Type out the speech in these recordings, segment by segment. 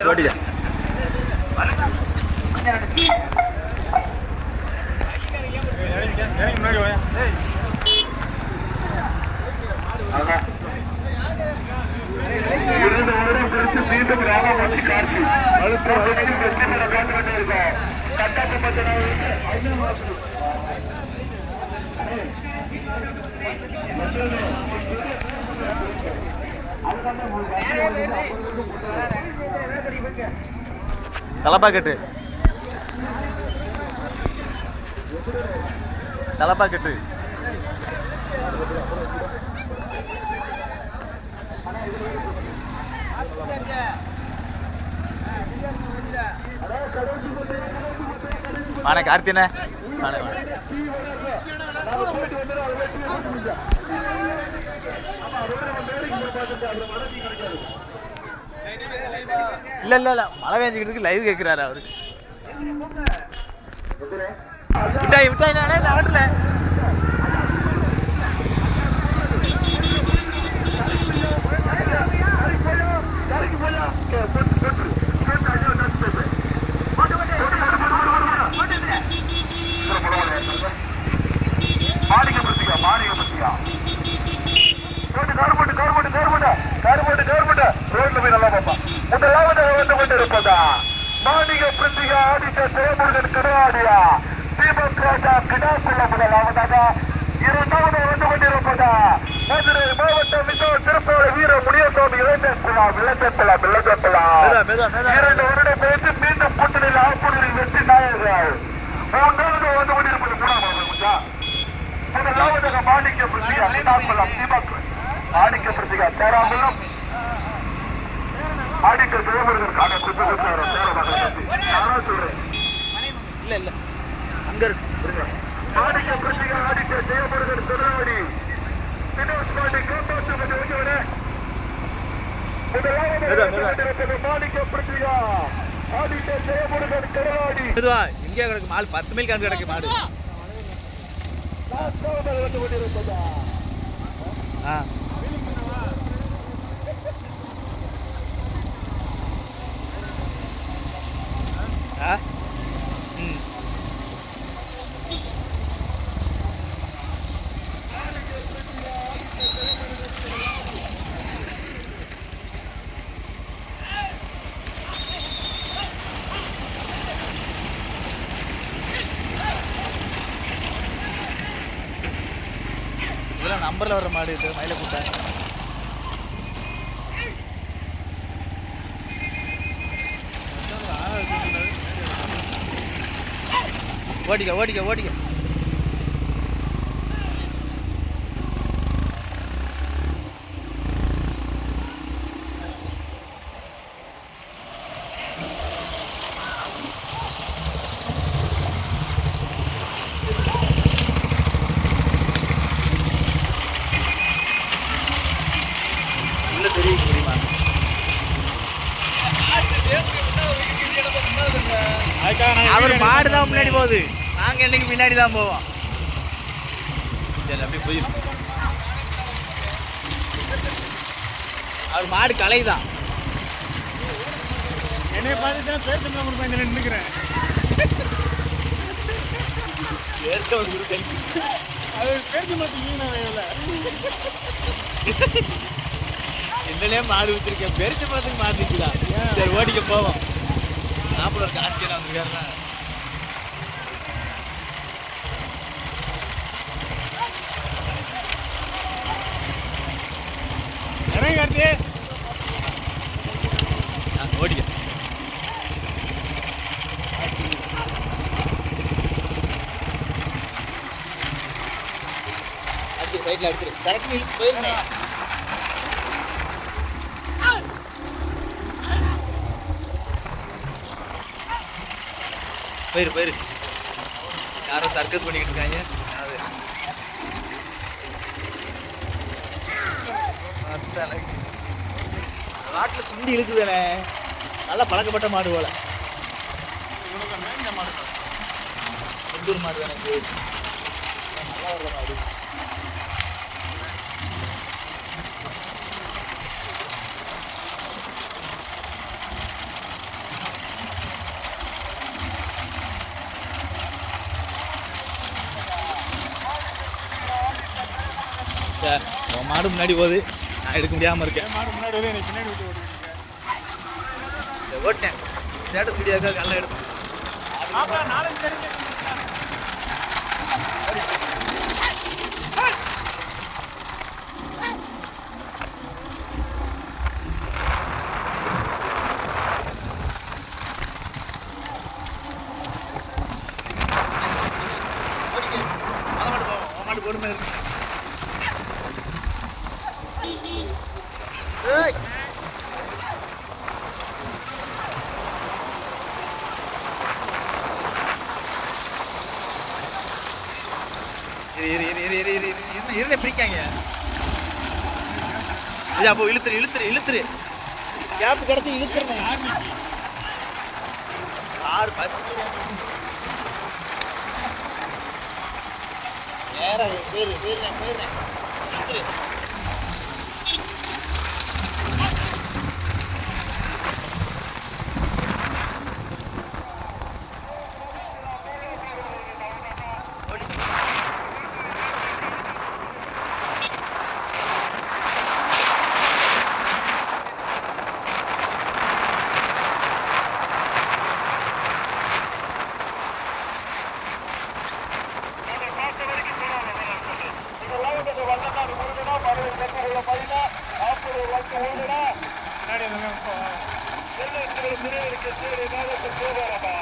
ஓடியா இரண்டு வருடம் தலப்பாக்கெட்டு தலப்பாக்கெட்டு ராமமூர்த்தி காட்சி வாணே கார்த்தினே. வாணே வாணே. இல்ல இல்ல இல்ல. மழை பெஞ்சுக்கிறதுக்கு லைவ் கேட்கிறாரு அவரு. விட்டாய் விட்டாய் நானே நடக்கல சிவமுருகன் கிடாடியா தீபக் ராஜா கிடாக்குள்ள முதலாவதாக இரண்டாவது வந்து கொண்டிருப்பதா மதுரை மாவட்டம் மிக திருப்பூர் வீர விளைச்சப்பலா மெதுவா, மெதுவா, மெதுவா. இரண்டு வருடம் பேசி மீண்டும் கூட்டணியில் ஆப்பூரில் வெற்றி நாயகர்கள் மூன்றாவது வந்து கொண்டிருப்பது முடிஞ்சா முதலாவதாக மாணிக்க கிடாக்குளம் தீபக் மாணிக்க பிரித்திகா தேராம்பலம் மாணிக்க சிவமுருகன் காண குத்து குத்தாரம் தேரமாக சொல்றேன். இல்ல இல்ல. அங்க இருக்கு. மாணிக்க பிரித்திகா ஆதிக்க சிவமுருகன் திருநாடி வினோத் பாண்டி காப்பாற்றுவது ஓகேவனே மெதுவா, மெதுவா. முதலாவது மாணிக்க பிரித்திகா ஆதிக்க சிவமுருகன் திருநாடி மெதுவா எங்கேயா கிடக்கு மாடு பத்து மைல் கணக்கு கிடக்கு மாடு ஆ. நம்பர்ல வர மாடு இது மயில கூட்ட. ஓடிக்க ஓடிக்க ஓடிக்க உள்ள தெரியும் தெரியுமா அவர் மாடு தான் முன்னாடி போகுது நாங்க என்னைக்கு பின்னாடி தான் போவோம் சரி அப்படியே போயிடும் அவர் மாடு கலை தான் என்னைய பார்த்து தான் பேர் தமிழ் கொடுப்பேன் இந்த நின்றுக்கிறேன் அது பேர் மாட்டீங்க என்னலே மாடு வச்சிருக்கேன். பெருச்ச பழத்துக்கு மாடு நிற்குதா சரி ஓடிக்க போவோம். நாற்பது ஒரு காசு வந்துருக்காருன்னா. நான் ஓடிக்க அடிச்சிரு சைட்ல அடிச்சிரு. இழுத்து போயிருந்தேன். போயிரு போயிரு. யாரும் சர்க்கஸ் பண்ணிக்கிட்டு இருக்காங்க. அழகு ராட்டில் சுண்டி இழுக்குதுண்ணே நல்லா பழக்கப்பட்ட மாடு போல. எந்தூர் மாடு தானே. நல்லா வர்ற மாடு. சார் மாடு முன்னாடி போகுது. நான் எடுக்க முடியாமல் இருக்கேன். முன்னாடி பின்னாடி ஓட்டேன். ஸ்டேட்டஸ் வீடியோக்காக எல்லாம் எடுத்து நாலஞ்சு ஐயா அப்போ இழுத்துரு இழுத்துரு இழுத்துரு. கேப் கிடச்சி இழுத்துருங்க. ஆறு பத்து நேரா பேரு பேரு பேரு இழுத்துரு. உள்ள பாத்தீங்கன்னா ஆப்பூர் வந்து ஓடுனா திருநெல்வேலிக்கு திருநெல்வேலிக்கு போகாதப்பா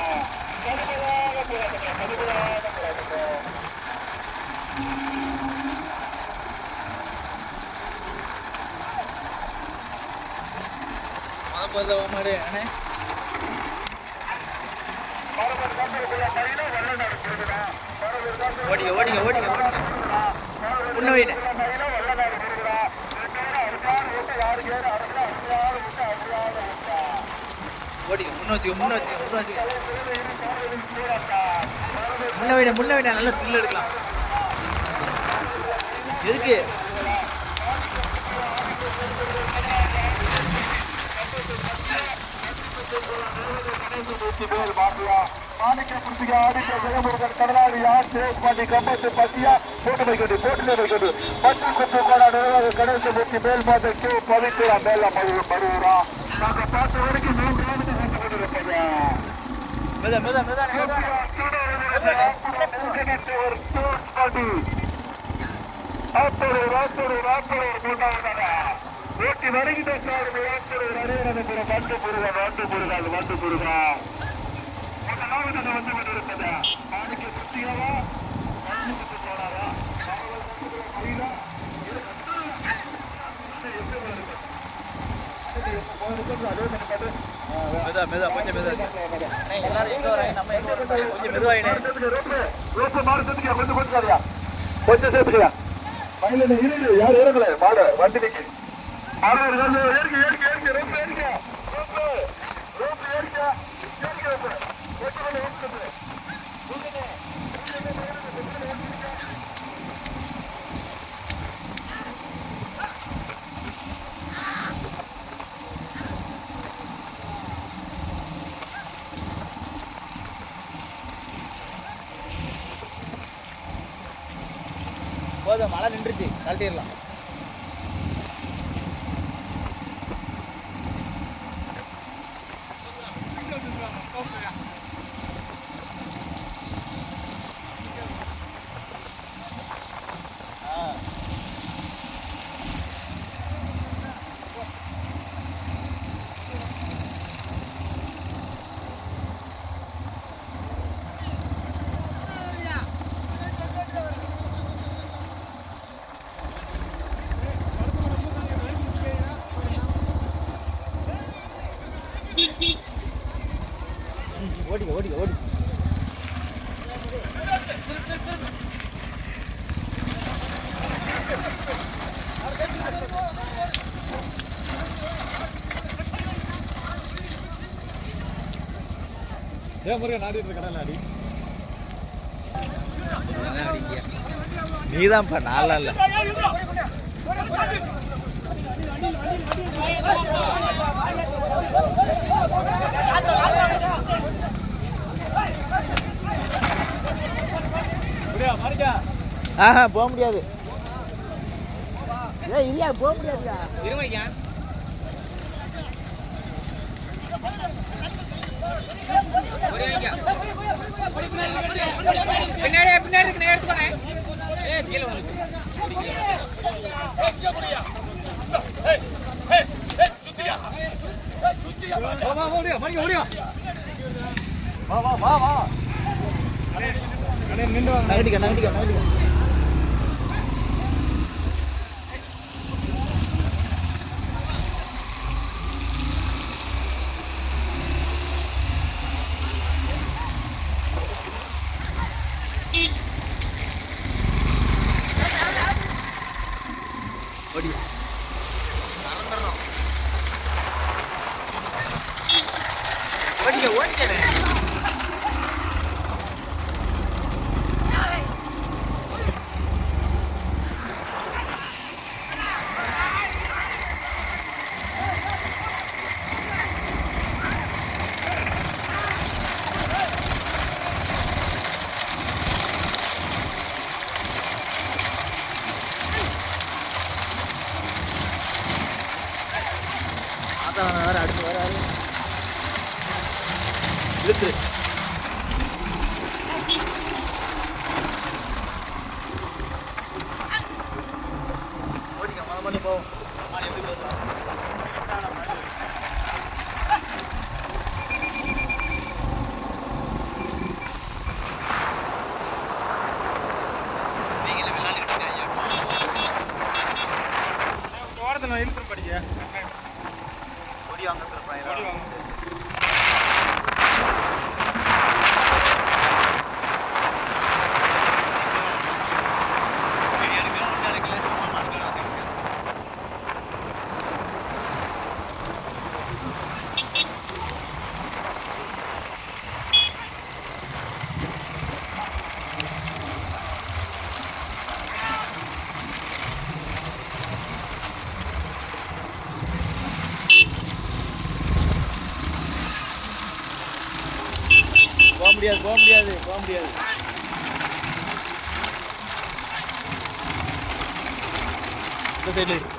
மாதிரி அண்ணே. ஓடிங்க ஓடிங்க ஓடிங்க ஒன்று வைனே ஓடிங்க முன்ன வச்சுக்க முன்ன வச்சுக்க முன்ன வச்சுக்க முன்ன முன்ன நல்ல ஸ்கில் எடுக்கலாம் எதுக்கு மாணிக்கபுரத்துக்கு ஆதிக்க ஜெயமுருகன் கடலாடி ஆர் சேஷ்பாண்டி கம்பத்து பத்தியா போட்டு வைக்கட்டு போட்டு வைக்கட்டு. பத்து குப்பை கோடாடு கடைசி முத்தி மேல் பார்த்து பவித்ரா மேல மதுரை மருவரா. நாங்க பார்த்த வரைக்கும் மூன்று ஆண்டு சென்று கொண்டிருப்பையா மெதா மெதா மெதா ஓட்டி வருகின்ற சார் வந்து முருகன் வந்து முருகன் வந்து முருகன் முதலாவது வந்து கொண்டிருப்பதா மாணிக்க சுத்தியாவா போனாரா மெதா மெதா கொஞ்சம் மெதா அண்ணே, எல்லாரும் எங்க வராங்க நம்ம எங்க வரோம் கொஞ்சம் மெதுவாயினே கொஞ்சம் சேர்த்துக்கலாம் மயில இருக்கு யார் இறங்கல மாடு வண்டி நிக்கு ஆறு ஏறிக்க ஏறிக்க ஏறிக்க ரோப்பு ரோப்பு ரோப்பு காட்டிடலாம் ஏன் முருகன் ஆடிட்டு இருக்கடல நீதான்ப்பா நாளா இல்லை. ஆஹா போக முடியாது. ஏ இல்லையா போக முடியாதுயா இருமைக்கா பின்னாடி பின்னாடி எடுத்து போறேன் ஏ கீழே வந்து நின்று வாங்க நகட்டிக்க நகட்டிக்க நகட்டிக்க ஓடி ஓடிக்க அடுத்து வராரு. இழுத்துரு ஓடிக்க மொத மணி போவோம் நீங்களே விளையாண்டுக்கிட்டு ஓரத்தில் நான் இழுத்து படிக்க ஓடி வாங்க சார் ஓடி வாங்க போக முடியாது போக முடியாது போக முடியாது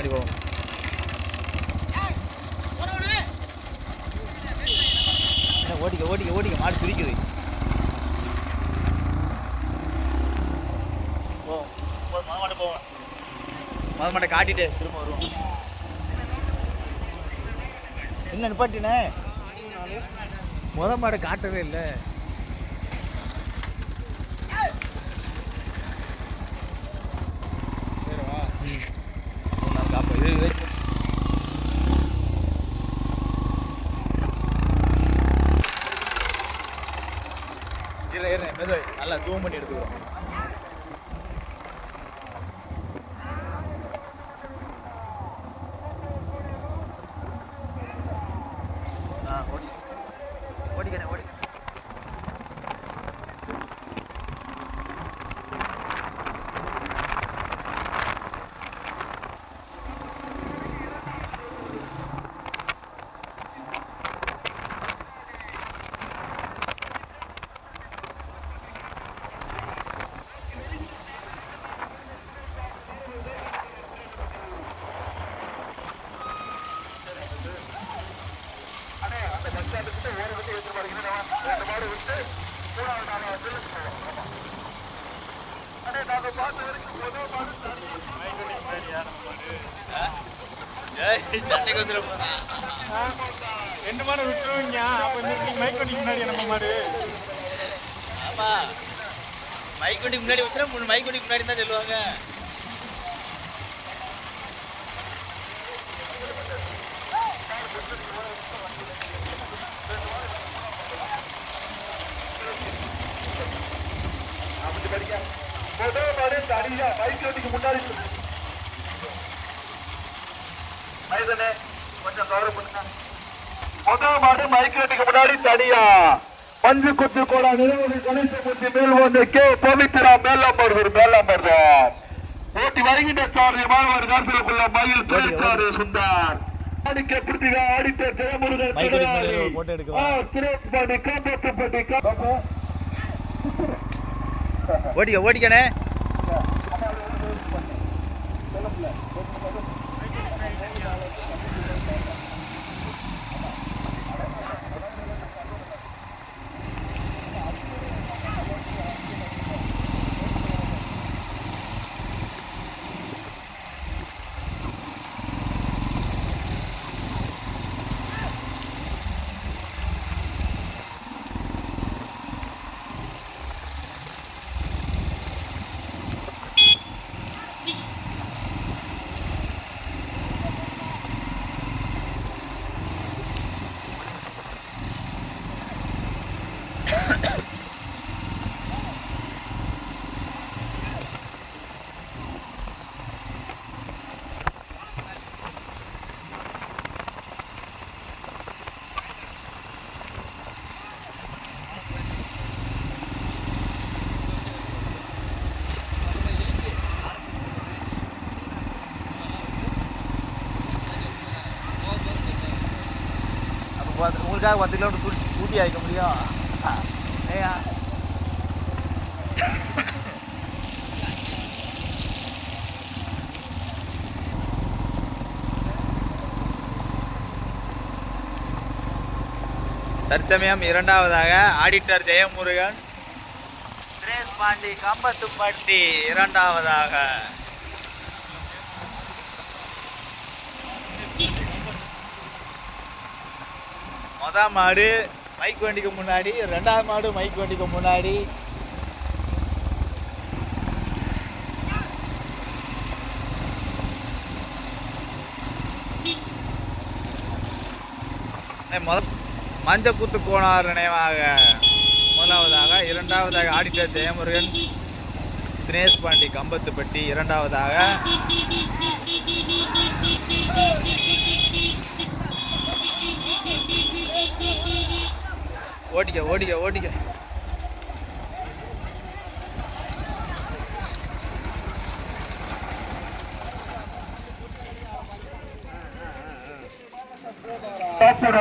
முன்னாடி போவோம். என்ன, ஓட்டிக்க ஓட்டிக்க ஓட்டிக்க மாடு சுரிக்குது. போவோம் போ, போவோம். மொத காட்டிட்டு திரும்ப வருவோம். என்ன நிப்பாட்டினே? முத மாடை காட்டவே இல்லை சரிவா ஒரு நாள் காப்போம் இது இது இல்லை இருங்க மெதுவாக நல்லா ஜூம் பண்ணி எடுத்துக்கிறோம் ஆ ஓடி ஓடிக்கிறேன் ஓடி அந்த கிட்ட வேற வந்து எடுத்து பாருங்க ரெண்டு மாடு விட்டு மூணாவது நாலாவது பில்லுக்கு போவோம் ஆமா அண்ணே நாங்க பார்த்த வரைக்கும் முதல் மாடு தனியா ஏய் சண்டைக்கு வந்துட போறான் ரெண்டு மாடு விட்டுருவீங்க அப்ப இந்த மைக் வண்டிக்கு முன்னாடி நம்ம மாடு ஆமா மைக் வண்டிக்கு முன்னாடி வச்சுனா மூணு மைக் வண்டிக்கு முன்னாடி தான் சொல்லுவாங்க. முன்னாடி கொஞ்சம் கவனம் பண்ணுங்க முதல் மாடு மைக்ரேட்டுக்கு முன்னாடி தனியா? மஞ்சு குத்து கூட நிறுவன கணேசமூர்த்தி மேல்வந்து கே பவித்ரா மேலம்பருவர் மேலம்பருது ஓட்டி வருகின்ற சாரதி மாணவர் காசிலுக்குள்ள மயில் துறைச்சாரு சுந்தார் ஆடிக்க பிருத்திகா ஆடித்த ஜெயமுருகன் சுரேஷ் பாண்டி காப்பாற்றப்பட்டி காப்பா ஓடிக்க ஓடிக்கணே பத்து- உங்களுக்காக பத்து கிலோமீட்டர் கூட்டி ஊட்டி ஆகிக்க முடியும். ஏயா. தற்சமயம் இரண்டாவதாக ஆடிட்டர் ஜெயமுருகன். சுரேஷ் பாண்டி கம்பத்துப்பட்டி இரண்டாவதாக. மொதல் மாடு மைக் வண்டிக்கு முன்னாடி ரெண்டாவது மாடு மைக் வண்டிக்கு முன்னாடி. ஏய், முத கோணார் நினைவாக. முதலாவதாக இரண்டாவதாக ஆடிட்டர் ஜெயமுருகன் தினேஷ் பாண்டி கம்பத்துப்பட்டி இரண்டாவதாக ஓட்டிக்க ஓட்டிக்க ஓட்டிக்க டாக்டர்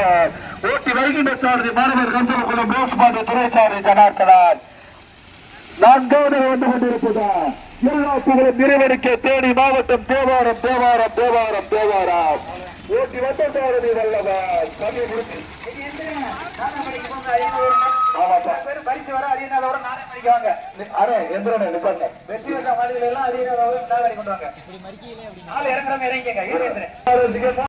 ஓட்டி வருகின்ற சாரதி மாணவர் கந்தகுலம் போஸ்பாண்டி துறைசாரி ஜனார்த்தனார். நான்காவது வந்து கொண்டிருப்பதா இருநாட்டுகளும் நிறைவெடுக்க தேனி மாவட்டம் தேவாரம் தேவாரம் தேவாரம் தேவாரம். ஓட்டி வந்த சாரதி வல்லவன் கல்வி ஆமாப்பா. பரிசு வர அரியனாதோட நானே படிக்குவாங்க அரே எந்திரனே நிப்பாங்க வெற்றி பெற்ற மாடுகள் எல்லாம் அரியனாதோட நாகரி கொண்டு வாங்க நாலு இறங்குறவங்க இறங்கிங்க